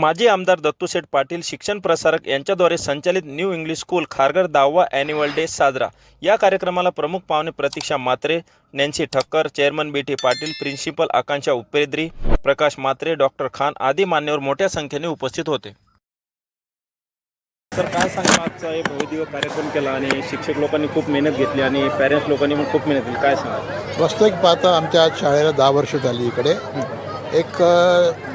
माजी आमदार दत्तूशेठ पाटील शिक्षण प्रसारक यांच्याद्वारे संचालित न्यू इंग्लिश स्कूल खारघर दहावा ॲन्युअल डे साजरा. या कार्यक्रमाला प्रमुख पाहुणे Pratiksha Matre Nancy Thakkar chairman B T Patil principal Akanksha Upedri Prakash Matre doctor Khan आदी मान्यवर मोठ्या संख्येने उपस्थित होते. सर काय सांगा आजचा एक भव्यदिव्य कार्यक्रम केला आणि शिक्षक लोकांनी खूप मेहनत घेतली आणि पॅरेंट्स लोकांनी पण खूप मेहनत केली. काय सांगा वास्तविक पाहता आमच्या आज शाळेला दहा वर्ष झाली इकडे. एक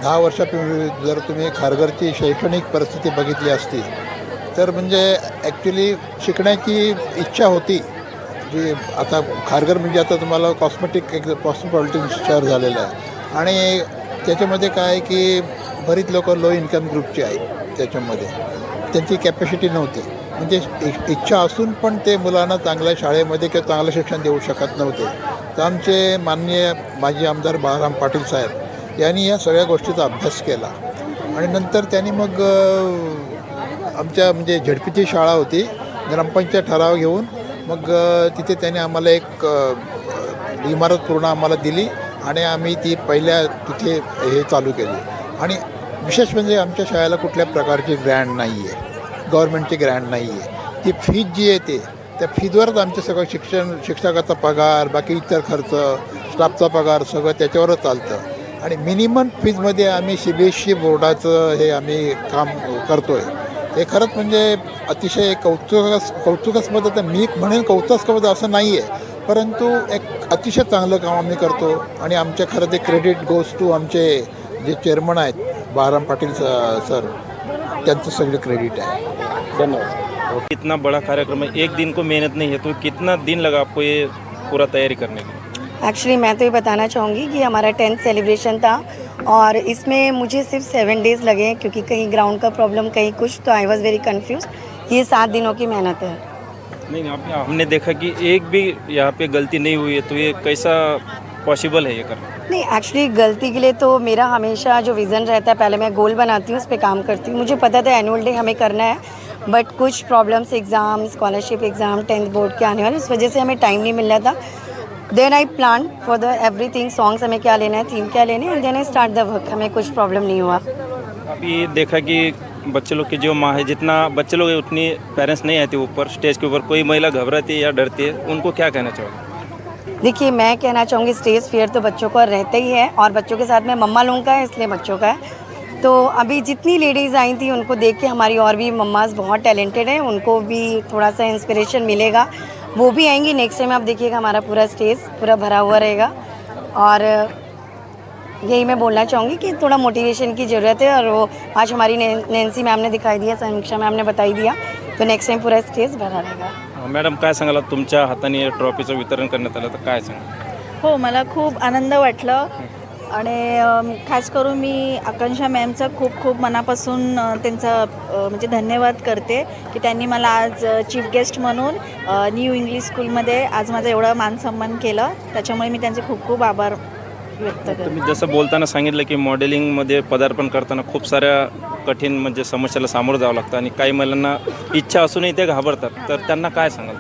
दहा वर्षापूर्वी जर तुम्ही खारघरची शैक्षणिक परिस्थिती बघितली असती तर म्हणजे ॲक्च्युली शिकण्याची इच्छा होती. जी आता खारघर म्हणजे आता तुम्हाला कॉस्मेटिक एक कॉस्मोपॉलिटन शहर झालेलं आहे. आणि त्याच्यामध्ये काय आहे की बरीच लोक लो इन्कम ग्रुपची आहेत त्याच्यामध्ये. त्यांची कॅपॅसिटी नव्हती. म्हणजे इ- इच्छा असून पण ते मुलांना चांगल्या शाळेमध्ये किंवा चांगलं शिक्षण देऊ शकत नव्हते. तर आमचे माननीय माजी आमदार बाळाराम पाटील साहेब यांनी या सगळ्या गोष्टीचा अभ्यास केला. आणि नंतर त्यांनी मग आमच्या म्हणजे झडपीची शाळा होती ग्रामपंचायत ठराव घेऊन मग तिथे त्यांनी आम्हाला एक इमारत पूर्ण आम्हाला दिली आणि आम्ही ती पहिल्या तिथे हे चालू केली. आणि विशेष म्हणजे आमच्या शाळेला कुठल्या प्रकारची ग्रँड नाही आहे गव्हर्नमेंटची ग्रँड नाही आहे ती फीज जी येते त्या फीजवरच आमचं सगळं शिक्षण शिक्षकाचा पगार बाकी इतर खर्च स्टाफचा पगार सगळं त्याच्यावरच चालतं. आणि मिनिमम फीजमध्ये आम्ही सी बी एस सी बोर्डाचं हे आम्ही काम करतो आहे हे खरंच म्हणजे अतिशय कौतुकास कौतुकास्पद तर मी म्हणेन कौतुकास्पद असं नाही आहे परंतु एक अतिशय चांगलं काम आम्ही करतो आणि आमच्या खरं ते क्रेडिट गोज टू आमचे जे चेअरमन आहेत बाराम पाटील सर त्यांचं सगळं क्रेडिट आहे. धन्यवाद. कितना बड़ा कार्यक्रम है एक दिन को मेहनत नहीं है तो कितना दिन लगा आपको ये पूरा तैयारी करने के? लिए एक्चुअली मैं तो ये बताना चाहूँगी कि हमारा टेंथ सेलिब्रेशन था और इसमें मुझे सिर्फ़ सेवन डेज़ लगे क्योंकि कहीं ग्राउंड का प्रॉब्लम कहीं कुछ तो आई वॉज़ वेरी कन्फ्यूज़ ये सात दिनों की मेहनत है। नहीं आपने हमने देखा कि एक भी यहाँ पे गलती नहीं हुई है तो ये कैसा पॉसिबल है ये करना? नहीं एक्चुअली गलती के लिए तो मेरा हमेशा जो विज़न रहता है पहले मैं गोल बनाती हूँ उस पर काम करती हूँ। मुझे पता था एनुअल डे हमें करना है बट कुछ problems exam scholarship exam tenth board के आने वाले उस वजह से हमें टाइम नहीं मिल रहा था। Then I plan for the everything songs हमें क्या लेना है थीम क्या लेने and then I start the work हमें कुछ प्रॉब्लम नहीं हुआ। अभी देखा कि बच्चे लोग की जो माँ है जितना बच्चे लोग हैं उतनी पेरेंट्स नहीं आती ऊपर स्टेज के ऊपर कोई महिला घबराती है या डरती है उनको क्या कहना चाहोगे? देखिए मैं कहना चाहूँगी स्टेज फियर तो बच्चों को रहता ही है और बच्चों के साथ में मम्मा लोगों का है इसलिए बच्चों का है। तो अभी जितनी लेडीज़ आई थी उनको देख के हमारी और भी मम्माज बहुत टैलेंटेड हैं उनको भी थोड़ा सा इंस्पिरेशन मिलेगा। वो भी आएंगी नेक्स्ट टाइम आप देखिएगा हमारा पूरा स्टेज पूरा भरा हुआ रहेगा। और यही मैं बोलना चाहूँगी कि थोड़ा मोटिवेशन की ज़रूरत है और वो आज हमारी ने, नैन्सी मैम ने दिखाई दिया समीक्षा मैम ने बताई दिया। तो नेक्स्ट टाइम पूरा स्टेज भरा रहेगा। मॅडम काय सांगाल? तुमच्या हाताने ट्रॉफीचं वितरण करण्यात आलं तर काय सांगा हो मला खूप आनंद वाटलं. आणि खास करून मी आकांक्षा मॅमचं खूप खूप मनापासून त्यांचा म्हणजे धन्यवाद करते की त्यांनी मला आज चीफ गेस्ट म्हणून न्यू इंग्लिश स्कूलमध्ये आज माझा एवढा मानसन्मान केलं. त्याच्यामुळे मी त्यांचे खूप खूप आभार व्यक्त करते. तुम्ही जसं बोलताना सांगितलं की मॉडेलिंगमध्ये पदार्पण करताना खूप साऱ्या कठीण म्हणजे समस्याला सामोरं जावं लागतं आणि काही महिलांना इच्छा असूनही ते घाबरतात. तर त्यांना काय सांगाल?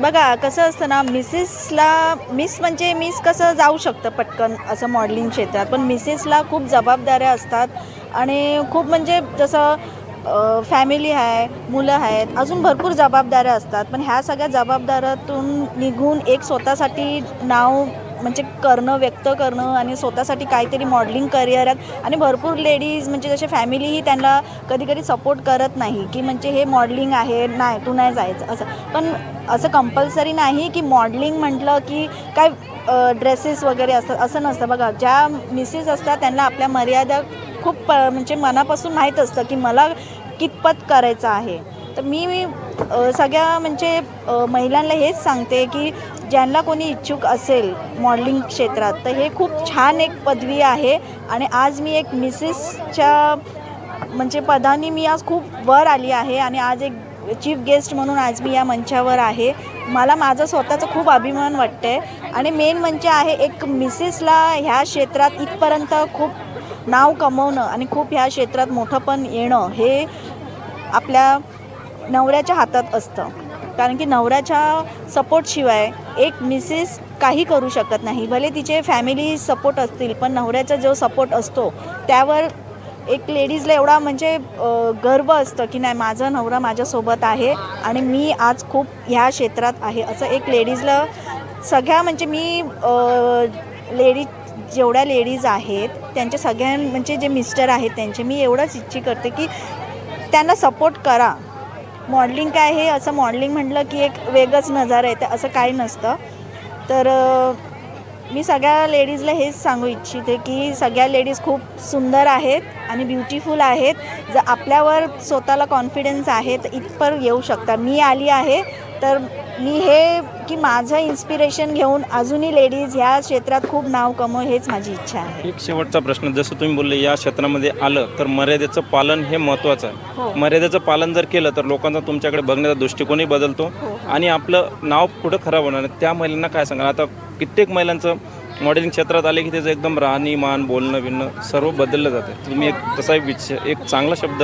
बघा कसं असतं ना मिसेसला मिस म्हणजे मिस कसं जाऊ शकतं पटकन असं मॉडेलिंग क्षेत्रात. पण मिसेसला खूप जबाबदाऱ्या असतात आणि खूप म्हणजे जसं फॅमिली आहे मुलं आहेत अजून भरपूर जबाबदाऱ्या असतात. पण ह्या सगळ्या जबाबदाऱ्यातून निघून एक स्वतःसाठी नाव म्हणजे करणं व्यक्त करणं आणि स्वतःसाठी काहीतरी मॉडेलिंग करिअरात आणि भरपूर लेडीज म्हणजे जसे फॅमिलीही त्यांना कधी कधी सपोर्ट करत नाही की म्हणजे हे मॉडेलिंग आहे नाही तू नाही जायचं असं. पण असं कंपल्सरी नाही की मॉडेलिंग म्हटलं की काय ड्रेसेस वगैरे असं असं नसतं. बघा ज्या मिसेस असतात त्यांना आपल्या मर्यादा खूप प म्हणजे मनापासून माहीत असतं की मला कितपत करायचं आहे. तर मी सगळ्या म्हणजे महिलांना हेच सांगते की ज्यांना कोणी इच्छुक असेल मॉडेलिंग क्षेत्रात तर हे खूप छान एक पदवी आहे. आणि आज मी एक मिसेसच्या म्हणजे पदाने मी आज खूप वर आली आहे आणि आज एक चीफ गेस्ट म्हणून आज मी या मंचावर आहे. मला माझं स्वतःचा खूप अभिमान वाटते आणि मेन म्हणजे आहे एक मिसेसला ह्या क्षेत्रात इथपर्यंत खूप नाव कमवणं आणि खूप ह्या क्षेत्रात मोठं पण येणं हे आपल्या नवऱ्याच्या हातात असतं. कारण की नवऱ्याच्या सपोर्टशिवाय एक मिसेस काही करू शकत नाही. भले तिचे फॅमिली सपोर्ट असतील पण नवऱ्याचा जो सपोर्ट असतो त्यावर एक लेडीजला एवढा म्हणजे गर्व असतं की नाही माझा नवरा माझ्यासोबत आहे आणि मी आज खूप ह्या क्षेत्रात आहे. असं एक लेडीजला सगळ्या म्हणजे मी लेडीज जेवढ्या लेडीज आहेत त्यांच्या सगळ्या म्हणजे जे मिस्टर आहेत त्यांचे मी एवढंच इच्छित करते की त्यांना सपोर्ट करा. मॉडलिंग काय हे असं मॉडलिंग म्हटलं की एक वेगळंच नजारा येतं असं काही नसतं. तर मी सगळ्या लेडीजला हेच सांगू इच्छिते की सगळ्या लेडीज खूप सुंदर आहेत आणि ब्युटिफुल आहेत. जर आपल्यावर स्वतःला कॉन्फिडन्स आहे तर इथपर येऊ शकता. मी आली आहे तर मी हे की माझं इन्स्पिरेशन घेऊन अजूनही लेडीज ह्या क्षेत्रात खूप नाव कमव हेच माझी इच्छा आहे. एक शेवटचा प्रश्न जसं तुम्ही बोलले या क्षेत्रामध्ये आलं तर मर्यादेचं पालन हे महत्त्वाचं हो. आहे मर्यादेचं पालन जर केलं तर लोकांचा तुमच्याकडे बघण्याचा दृष्टिकोनही बदलतो. आणि आपलं नाव पुढं खराब होणार नाही. त्या महिलांना काय सांगा आता कित्येक महिलांचं मॉडेलिंग क्षेत्रात आले की त्याचं एकदम राहणीमान बोलणं बिणणं सर्व बदललं जातं. तुम्ही एक तसा एक विच एक चांगला शब्द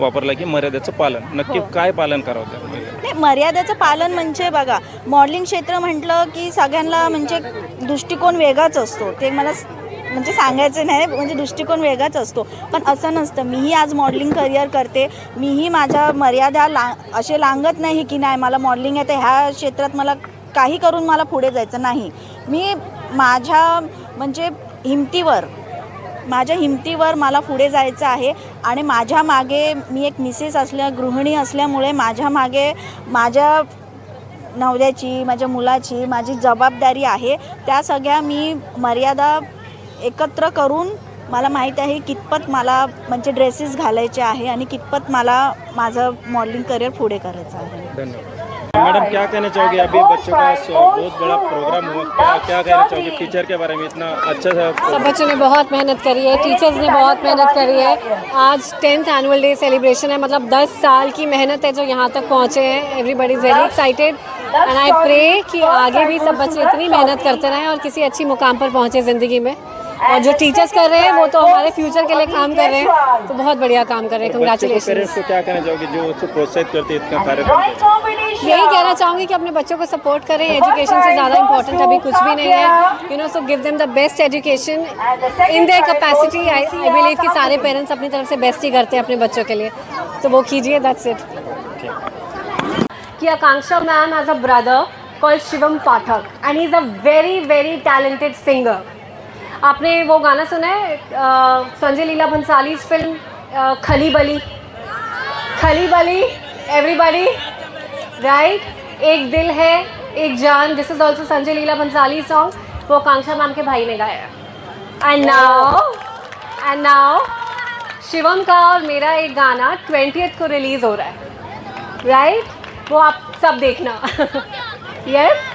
वापरला की मर्यादेचं पालन. नक्की काय पालन करावं नाही मर्यादेचं पालन म्हणजे बघा मॉडेलिंग क्षेत्र म्हटलं की सगळ्यांना म्हणजे दृष्टिकोन वेगळाच असतो. ते मला स- म्हणजे सांगायचं नाही म्हणजे दृष्टिकोन वेगळाच असतो. पण असं नसतं. मीही आज मॉडेलिंग करिअर करते. मीही माझ्या मर्यादा ला असे लांगत नाही की नाही मला मॉडेलिंग आहे तर ह्या क्षेत्रात मला काही करून मला पुढे जायचं नाही. मी माझ्या म्हणजे हिमतीवर माझ्या हिमतीवर मला पुढे जायचं आहे. आणि माझ्या मागे मी एक मिसेस असल्या गृहिणी असल्यामुळे माझ्या मागे माझ्या नवऱ्याची माझ्या मुलाची माझी जबाबदारी आहे. त्या सगळ्या मी मर्यादा एकत्र करून मला माहीत आहे कितपत मला म्हणजे ड्रेसेस घालायचे आहे आणि कितपत मला माझं मॉडेलिंग करिअर पुढे करायचं आहे. धन्यवाद. मैडम, क्या कहना चाहोगे? अभी बच्चों का बहुत बड़ा प्रोग्राम हुआ। क्या कहना चाहोगे टीचर के बारे में? इतना अच्छा सा सब बच्चों ने बहुत मेहनत करी है। टीचर्स ने बहुत मेहनत करी है। आज टेंथ एनुअल डे सेलिब्रेशन है। मतलब 10 साल की मेहनत है जो यहाँ तक पहुँचे हैं। Everybody is very excited and I pray कि आगे भी सब बच्चे इतनी मेहनत करते रहें और किसी अच्छी मुकाम पर पहुँचे ज़िंदगी में। और जो टीचर्स कर रहे हैं वो तो हमारे फ्यूचर के लिए काम कर रहे हैं। तो बहुत बढ़िया काम कर रहे हैं। कंग्रेचुलेशन पेरेंट्स को क्या कहना चाहोगे जो उसको प्रोत्साहित करते हैं इतना कार्यक्रम? यही कहना चाहूँगी कि अपने बच्चों को सपोर्ट करें। एजुकेशन से ज़्यादा इंपॉर्टेंट अभी कुछ भी नहीं है। You know so give them the best education in their capacity I I believe कि सारे पेरेंट्स अपनी तरफ़ से बेस्ट ही करते हैं अपने बच्चों के लिए। तो वो कीजिए दैट्स इट कि Akanksha ma'am as a brother called Shivam Pathak and he is a very very talented singer आपने वो गाना सुना है संजय लीला भंसाली फ़िल्म खली बली? खली बली एवरीबॉडी राइट एक दिल है एक जान this is also Sanjay Leela Bhansali song वो आकांक्षा मैम के भाई ने गाया है। And now and now Shivam का और मेरा एक गाना ट्वेंटी को रिलीज़ हो रहा है। Right right? वो आप सब देखना। यस